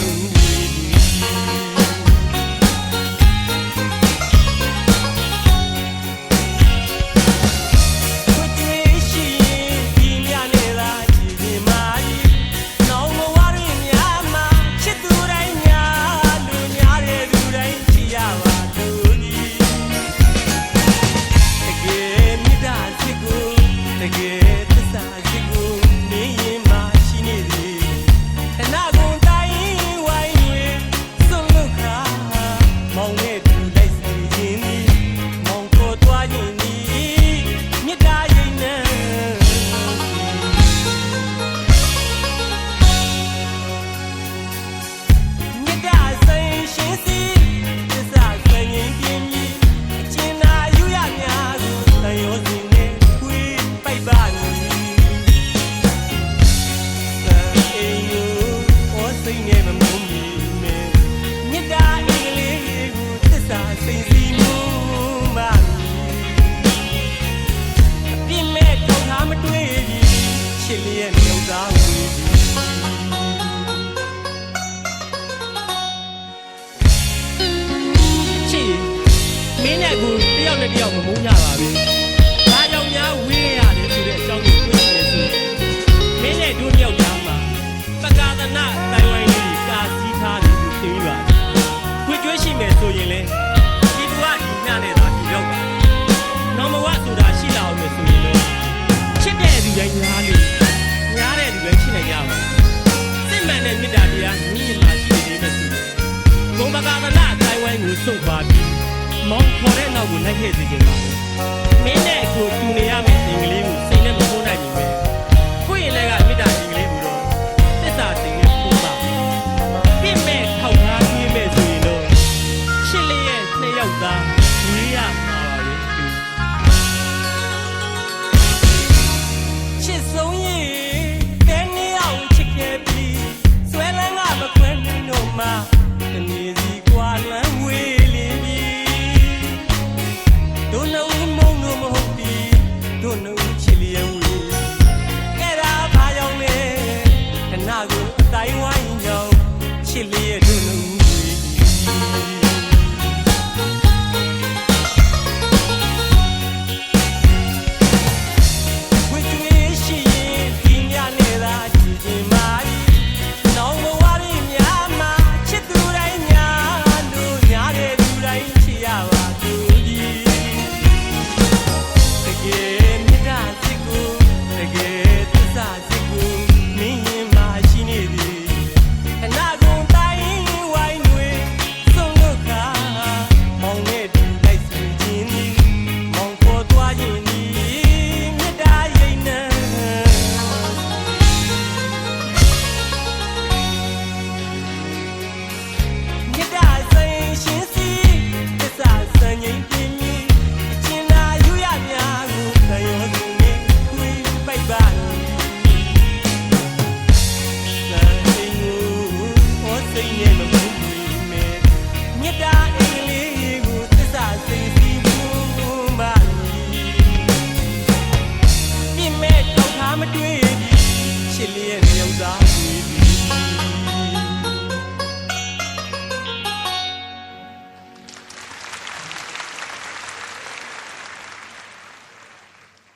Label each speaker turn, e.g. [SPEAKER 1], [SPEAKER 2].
[SPEAKER 1] you. နဲ့တယောက်မမုန်းကြပါဘူး။ဒါကြောင့်များဝေးရတယ်ဆိုတဲ့အကြောင်းကိုပြောနေဆိုရင်မင်းနဲ့တို့တယောက်ကြားမှာပကာသနာတိုင်ဝမ်ကြီးကာစီးထားတယ်လို့သိပါခွေကျွေးရှိမယ်ဆိုရင်လေဒီလူကဒီညနဲ့သာဒီရောက်ပါနော်မဝဆိုတာရှိလာအောင်လို့ဆိုရင်လေချစ်တဲ့သူတိုင်းညားလို့ညားတဲ့သူလည်းရှိနိုင်ကြပါစစ်မှန်တဲ့မေတ္တာတရားမြင့်မှာရှိနေတယ်ဆိုရင်ဘုံဘကာသနာအတိုင်းဝိုင်းကိုစွန့်ခွာပြီးမောင်းခေါ်တဲ့ နောက်ကိုလိုက်ခဲ့စေခြင်းပါပဲမင်းနဲ့ကိုတူ နှု